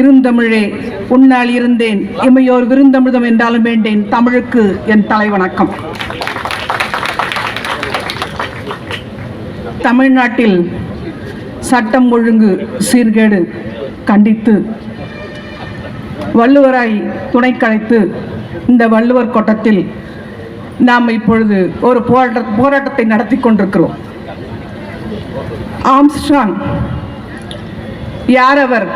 இருந்தமிழே உன்னால் இருந்தேன். இமையோர் விருந்தமிழ்தம் என்றாலும் வேண்டேன். தமிழுக்கு என் தலைவணக்கம். தமிழ்நாட்டில் சட்டம் ஒழுங்கு சீர்கேடு கண்டித்து வள்ளுவராய் துணை கலைத்து இந்த வள்ளுவர் கோட்டத்தில் நாம் இப்பொழுது ஒரு போராட்ட போராட்டத்தை நடத்தி கொண்டிருக்கிறோம். ஆம்ஸ்ட்ராங் யார் அவர்?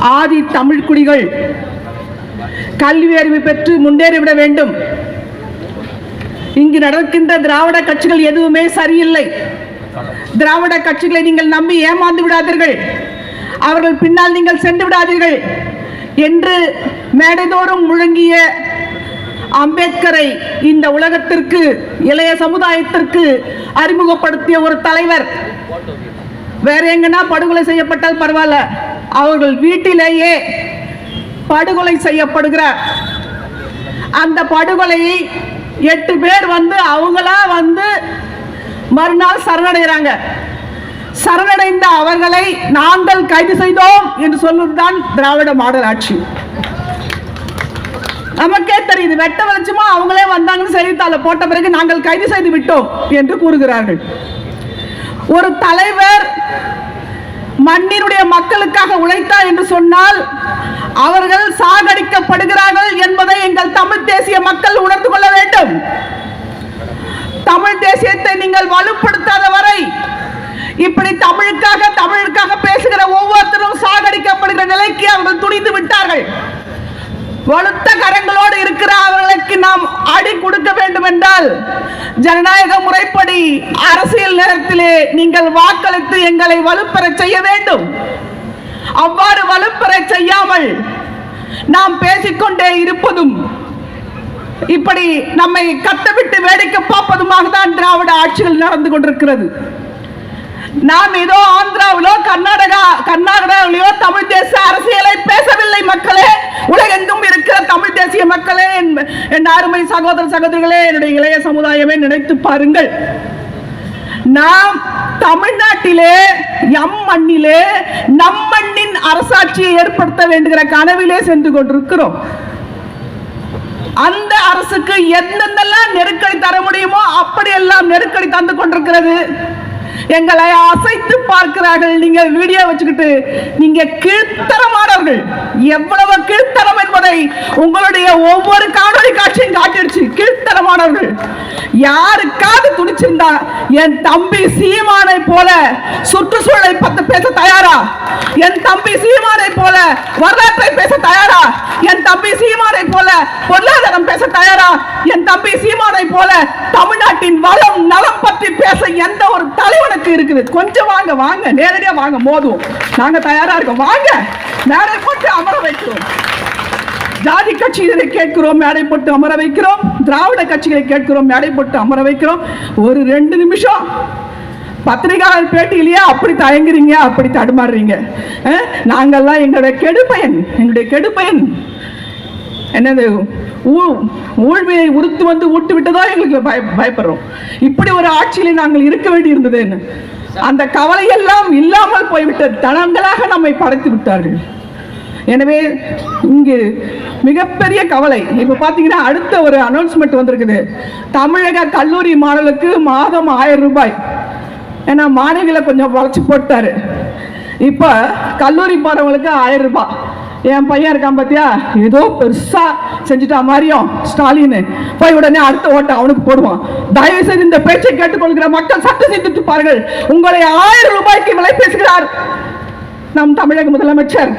ஆதி தமிழ் குடிகள் கல்வி அறிவு பெற்று முன்னேறிவிட வேண்டும். இங்கு நடக்கின்ற திராவிட கட்சிகள் எதுவுமே சரியில்லை. திராவிட கட்சிகளை நீங்கள் நம்பி ஏமாந்து விடாதீர்கள். அவர்கள் பின்னால் நீங்கள் சென்று விடாதீர்கள். என்று மேடைதோறும் முழங்கிய அம்பேத்கரை இந்த உலகத்திற்கு இளைய சமுதாயத்திற்கு அறிமுகப்படுத்திய ஒரு தலைவர். வேற எங்கன்னா படுகொலை செய்யப்பட்டால் பரவாயில்ல. அவர்கள் வீட்டிலேயே படுகொலை செய்யப்படுகிறார் அந்த படுகொலையை எட்டு பேர் வந்து அவங்களா வந்து மறுநாள் சரணடைகிறாங்க. சரணடைந்த அவர்களை நாங்கள் கைது செய்தோம் என்று சொல்வதுதான் திராவிட மாடல் ஆட்சி. நமக்கே தெரியுது வெட்ட வெளிச்சமா அவங்களே வந்தாங்கன்னு செய்தித்தாள போட்ட பிறகு நாங்கள் கைது செய்து விட்டோம் என்று கூறுகிறார்கள். ஒரு தலைவர் மண்ணினுடைய மக்களுக்காக உழைத்தார் என்று சொன்னால் அவர்கள் சாகடிக்கப்படுகிறார்கள் என்பதை எங்கள் தமிழ் தேசிய மக்கள் உணர்ந்து கொள்ள வேண்டும். தமிழ் தேசியத்தை நீங்கள் வலுப்படுத்தாத வரை இப்படி தமிழுக்காக தமிழுக்காக பேசுகிற ஒவ்வொருத்தரும் சாகடிக்கப்படுகிற நிலைக்கு அவர்கள் துணிந்து விட்டார்கள். வலுத்த கரங்களோடு இருக்கிற அவர்களுக்கு நாம் அடி கொடுக்க வேண்டும் என்றால் ஜனநாயக முறைப்படி அரசியல் நேரத்திலே நீங்கள் வாக்களித்து எங்களை வலுப்பெற செய்ய வேண்டும். அவ்வாறு வலுப்பெற செய்யாமல் நாம் பேசிக்கொண்டே இருப்பதும் இப்படி நம்மை கத்தவிட்டு வேடிக்கை பார்ப்பதுமாக தான் திராவிட ஆட்சிகள் நடந்து கொண்டிருக்கிறது. நாம் ஏதோ ஆந்திராவிலோ கர்நாடகா கர்நாடகாவிலோ தமிழ் தேச அரசியலை பேசவில்லை மக்களே. உலகெங்கும் இருக்கிற தமிழ் தேசிய மக்களே என் அருமை சகோதர சகோதரிகளே என்னுடைய இளைய சமுதாயமே நினைத்து பாருங்கள். நாம் தமிழ்நாட்டிலே எம் மண்ணிலே நம் மண்ணின் அரசாட்சியை ஏற்படுத்த வேண்டுகிற கனவிலே சென்று கொண்டிருக்கிறோம். அந்த அரசுக்கு எந்தெந்தெல்லாம் நெருக்கடி தர முடியுமோ அப்படியெல்லாம் நெருக்கடி தந்து கொண்டிருக்கிறது. எங்களை அசைத்து பார்க்கிறார்கள். நீங்க வீடியோ வச்சுக்கிட்டு நீங்க கீழ்த்தரமானவர்கள். எவ்வளவு கீழ்த்தர என்பதை உங்களுடைய ஒவ்வொரு காணொலி காட்சியும் காட்டிடுச்சு. கீழ்த்தனமானவர்கள் யாருக்காவது துணிச்சிருந்தா என் தம்பி சீமானை போல சுற்றுச்சூழலை பத்தி பேச தயாரா? என் தம்பி சீமானை போல வரலாற்றை பேச தயாரா? என் தம்பி சீமானை போல பொருளாதாரம் பேச தயாரா? என் தம்பி சீமானை போல தமிழ்நாட்டின் வளம் நலம் பற்றி பேச எந்த ஒரு தலைவனுக்கு இருக்குது? கொஞ்சம் வாங்க வாங்க. நேரடியா வாங்க மோதும் நாங்க தயாரா இருக்கோம். வாங்க. மேடை போட்டு அமர வைக்கிறோம். கட்சிகளை கேட்கிறோம் மேடை போட்டு அமர வைக்கிறோம். திராவிட கட்சிகளை கேட்கிறோம் மேடை போட்டு அமர வைக்கிறோம். ஒரு ரெண்டு நிமிஷம். பத்திரிகையாளர் பேட்டியிலேயே? அப்படி தயங்குறீங்க அப்படி தடுமாறுறீங்க. நாங்கள்லாம் நாங்கெல்லாம் எங்களுடைய கெடுப்பயன் எங்களுடைய கெடுப்பயன் என்னது ஊ- ஊழ்மையை உறுத்து வந்து ஊட்டு விட்டதோ எங்களுக்கு பய பயப்படுறோம். இப்படி ஒரு ஆட்சியில நாங்கள் இருக்க வேண்டி இருந்ததுன்னு அந்த கவலையெல்லாம் இல்லாமல் போய்விட்டது. தனங்களாக நம்மை படைத்து விட்டார்கள். எனவே இங்கு மிகப்பெரிய கவலை. இப்போ பார்த்தீங்கன்னா அடுத்த ஒரு அனௌன்ஸ்மெண்ட் வந்திருக்குது. தமிழக கல்லூரி மாணவர்களுக்கு மாதம் ஆயிரம் ரூபாய். ஏன்னா மாணவிகளை கொஞ்சம் வளர்ச்சி போட்டாரு. இப்போ கல்லூரி போகிறவங்களுக்கு ஆயிரம் ரூபாய். என் பையன் இருக்கான் பார்த்தியா ஏதோ பெருசா செஞ்சுட்டா மாதிரியும் ஸ்டாலின். போய் உடனே அடுத்த ஓட்டை அவனுக்கு போடுவான். தயவு செய்து இந்த பேச்சை கேட்டுக்கொள்கிற மக்கள் சட்டம் சிந்தித்து பாருங்கள். உங்களை ஆயிரம் ரூபாய்க்கு விலை பேசுகிறார். நம் தமிழக முதலமைச்சர்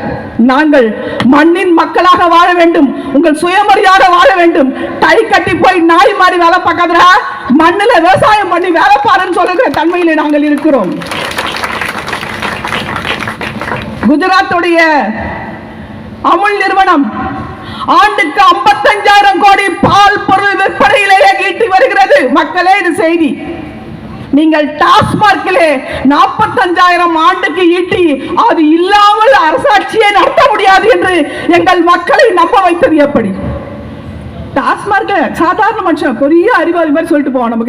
நாங்கள் மண்ணின் மக்களாக வாழ வேண்டும் உங்கள் சுயமரியாதை வாழ வேண்டும். டை கட்டி போய் நாய் மாறி வேலை பார்க்காதடா. மண்ணுல விவசாயம் பண்ணி வேலை பாருன்னு சொல்லுகிற தன்மையில் நாங்கள் இருக்கிறோம். குஜராத்துடைய அமுல் நிறுவனம் ஆண்டுக்கு 55000 கோடி பால் பொருள் விற்பனையிலேயே ஈட்டி வருகிறது மக்களே இது செய்தி நீங்கள் டாஸ்மார்க்கிலே நாற்பத்தஞ்சாயிரம் ஆண்டுக்கு ஈட்டி அது இல்லாமல் அரசாட்சியை நடத்த முடியாது என்று எங்கள் மக்களை நம்ப வைத்தது எப்படி? டாஸ்மார்க்க சாதாரண மனுஷன் பெரிய அறிவாளி மாதிரி சொல்லிட்டு போவான் நம்ம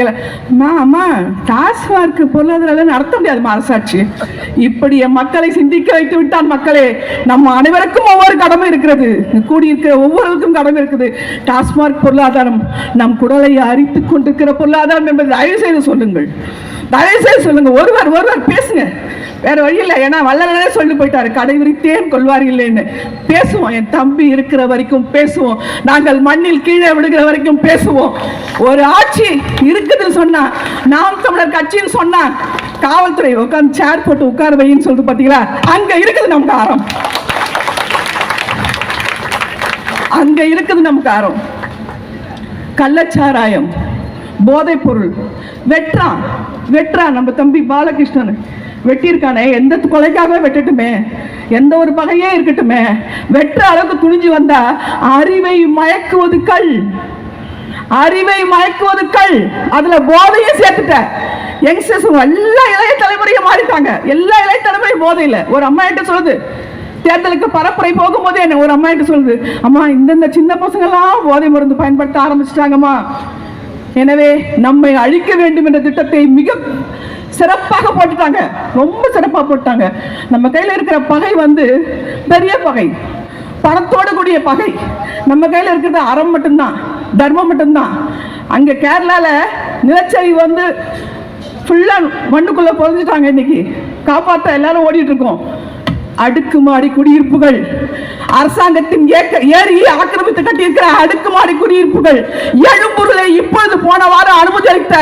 அம்மா அம்மா டாஸ்மார்க் பொருளாதார நடத்த முடியாது அரசாட்சி. இப்படி என் மக்களை சிந்திக்க வைத்து விட்டான் மக்களே நம்ம அனைவருக்கும் ஒவ்வொரு கடமை இருக்கிறது. கூடியிருக்கிற ஒவ்வொருவருக்கும் கடமை இருக்குது. டாஸ்மார்க் பொருளாதாரம் நம் குடலை அரித்து கொண்டிருக்கிற பொருளாதாரம் என்பதை தயவு செய்து சொல்லுங்கள். தயவுசெய்து சொல்லுங்க. ஒருவர் ஒருவர் பேசுங்க. வேற வழி இல்லை. ஏன்னா வல்லலே சொல்லி போயிட்டாரு. கடைவிரித்தேன் கொள்வார் இல்லைன்னு. பேசுவோம். என் தம்பி இருக்கிற வரைக்கும் பேசுவோம். நாங்கள் மண்ணில் கீழே விடுகிற வரைக்கும் பேசுவோம். ஒரு ஆட்சி இருக்குதுன்னு சொன்னா நாம் தமிழர் கட்சின்னு சொன்னா காவல்துறை உட்காந்து சேர் போட்டு உட்கார வைன்னு சொல்லிட்டு பாத்தீங்களா? அங்க இருக்குது நமக்கு ஆரம். அங்க இருக்குது நமக்கு ஆரம். கள்ளச்சாராயம். போதைப் பொருள் வெட்டுறான் வெட்டுறான் நம்ம தம்பி பாலகிருஷ்ணன். வெட்டியிருக்கானே எந்த கொலைக்காக வெட்டட்டுமே. எந்த ஒரு பகையே இருக்கட்டுமே. வெட்டுற அளவுக்கு துணிஞ்சு வந்தா அறிவை மயக்குவது கல். அறிவை மயக்குவது கல். அதுல போதையும் சேர்த்துட்ட. யங்ஸ்டர்ஸ் எல்லா இளைய தலைமுறையும் மாறிட்டாங்க. எல்லா இளைய தலைமுறையும் போதையில். ஒரு அம்மா கிட்ட சொல்லுது தேர்தலுக்கு பரப்புரை போகும்போது என்ன ஒரு அம்மா கிட்ட சொல்லுது அம்மா இந்தந்த சின்ன பசங்கள்லாம் போதை மருந்து பயன்படுத்த ஆரம்பிச்சிட்டாங்கம்மா. எனவே நம்மை அழிக்க வேண்டும் என்ற திட்டத்தை மிக சிறப்பாக போட்டுட்டாங்க. ரொம்ப சிறப்பாக போட்டாங்க நம்ம கையில் இருக்கிற பகை வந்து பெரிய பகை. பணத்தோடு கூடிய பகை. நம்ம கையில் இருக்கிறது அறம் மட்டும்தான் தர்மம் மட்டும்தான். அங்கே கேரளாவில் நிலச்சரிவு வந்து ஃபுல்லாக மண்ணுக்குள்ளே பொறிஞ்சிட்டாங்க இன்னைக்கு. காப்பாற்ற எல்லாரும் ஓடிட்டு இருக்கோம். அடுக்குமாடி குடியிருப்புகள். அரசாங்கத்தின் ஏக்க ஏரியை ஆக்கிரமித்து கட்டியிருக்கிற அடுக்குமாடி குடியிருப்புகள். எழும்பொருளை இப்பொழுது போன வாரம் அனுமதி அளித்த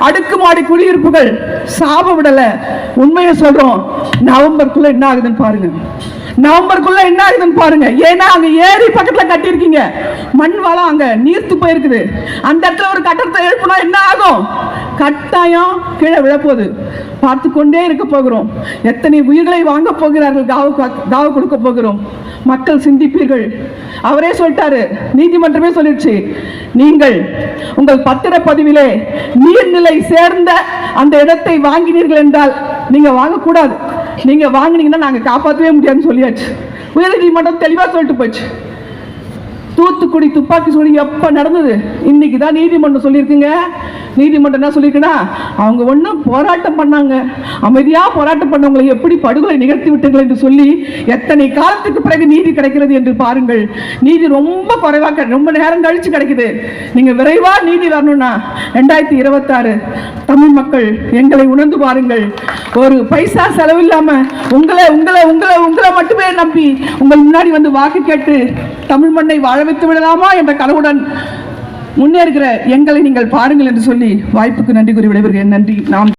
அடுக்குமாடி குடியிருப்புகள். சாப விடல. உண்மையை சொல்றோம். நவம்பருக்குள்ள என்ன ஆகுதுன்னு பாருங்க. நவம்பருக்குள்ள என்ன ஆகுதுன்னு பாருங்க. ஏன்னா அங்க ஏரி பக்கத்துல கட்டியிருக்கீங்க. மண் வளம் அங்க நீர்த்து போயிருக்குது. அந்த இடத்துல ஒரு கட்டடத்தை எழுப்பினா என்ன ஆகும்? கட்டாயம் கீழே விழப்போகுது. பார்த்து கொண்டே இருக்க போகிறோம். எத்தனை உயிர்களை வாங்க போகிறார்கள் காவு காவு கொடுக்க போகிறோம். மக்கள் சிந்திப்பீர்கள். அவரே சொல்லிட்டாரு. நீதிமன்றமே சொல்லிடுச்சு. நீங்கள் உங்கள் பத்திரப்பதிவிலே நீர்நிலை சேர்ந்த அந்த இடத்தை வாங்கினீர்கள் என்றால் நீங்க வாங்கக்கூடாது. நீங்க வாங்குனீங்கன்னா நாங்க காப்பாற்றவே முடியாதுன்னு சொல்லியாச்சு. உயர்நீதிமன்றம் தெளிவா சொல்லிட்டு போச்சு தூத்துக்குடி துப்பாக்கி சூடு எப்போ நடந்தது? இன்னைக்கு தான் நீதிமன்றம் சொல்லியிருக்குங்க. நீதிமன்றம் என்ன சொல்லியிருக்குன்னா அவங்க ஒன்றும் போராட்டம் பண்ணாங்க. அமைதியாக போராட்டம் பண்ணவங்களை எப்படி படுகொலை நிகழ்த்தி விட்டுங்கள் என்று சொல்லி எத்தனை காலத்துக்கு பிறகு நீதி கிடைக்கிறது என்று பாருங்கள். நீதி ரொம்ப குறைவாக ரொம்ப நேரம் கழிச்சு கிடைக்குது. நீங்கள் விரைவாக நீதி வரணும்னா ரெண்டாயிரத்தி இருபத்தாறு தமிழ் மக்கள் எங்களை உணர்ந்து பாருங்கள். ஒரு பைசா செலவில்லாம உங்களை உங்களை உங்களை உங்களை மட்டுமே நம்பி உங்கள் முன்னாடி வந்து வாக்கு கேட்டு தமிழ் மண்ணை வாழ வைத்து விடலாமா என்ற கனவுடன் முன்னேறுகிற எங்களை நீங்கள் பாருங்கள் என்று சொல்லி வாய்ப்புக்கு நன்றி கூறி விடைபெறுகிறேன். நன்றி. நாம்